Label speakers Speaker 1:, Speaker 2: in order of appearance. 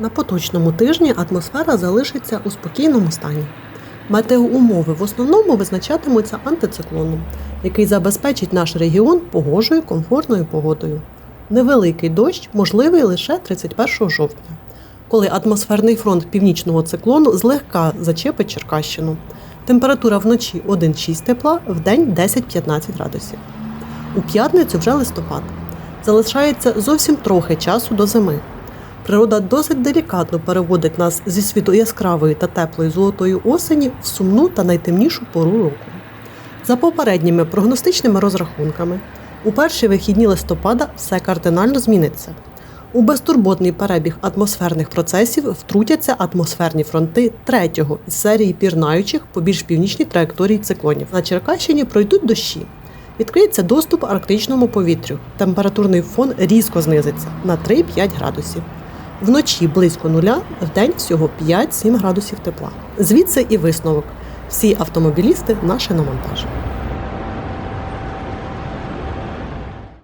Speaker 1: На поточному тижні атмосфера залишиться у спокійному стані. Метеоумови в основному визначатимуться антициклоном, який забезпечить наш регіон погожою комфортною погодою. Невеликий дощ можливий лише 31 жовтня, коли атмосферний фронт північного циклону злегка зачепить Черкащину. Температура вночі 1,6 тепла, вдень 10-15 градусів. У п'ятницю вже листопад. Залишається зовсім трохи часу до зими. Природа досить делікатно переводить нас зі світу яскравої та теплої золотої осені в сумну та найтемнішу пору року. За попередніми прогностичними розрахунками, у перші вихідні листопада все кардинально зміниться. У безтурботний перебіг атмосферних процесів втрутяться атмосферні фронти третього із серії пірнаючих по більш північній траєкторії циклонів. На Черкащині пройдуть дощі. Відкриється доступ арктичному повітрю. Температурний фон різко знизиться на 3-5 градусів. Вночі близько нуля, вдень всього 5-7 градусів тепла. Звідси і висновок. Всі автомобілісти на шиномонтаж.